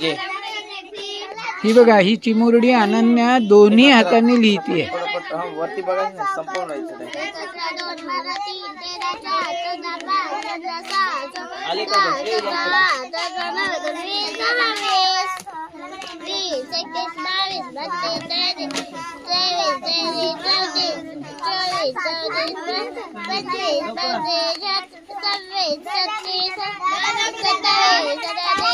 घे ही बघा ही चिमुरडी अनन्या दोन्ही हाताने लिहितीये हा वरती बघ?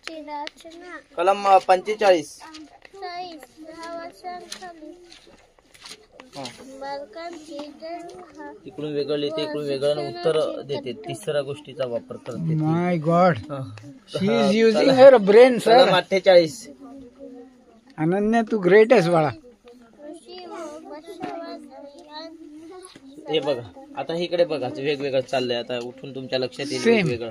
रचना कलम अ, पंचेचाळीस. चाळीस दहा वर्षांखाली. हा. बालकांची जन्म इकडून वेगळं लिहिते इकडून वेगळं उत्तर देते. तिसऱ्या गोष्टीचा वापर करते. माय गॉड हा. She is using her brain कलम सर अठ्ठेचाळीस. अनन्या तू ग्रेट आहेस बाळा कृषी व पशुवैद्यक हे बघा आता इकडे बघा वेगवेगळं चाललंय. आता उठून तुमच्या लक्षात येईल Same. वेगवेगळं.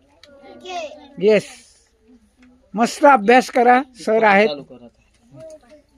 येस मस्त अभ्यास करा सर आहेत.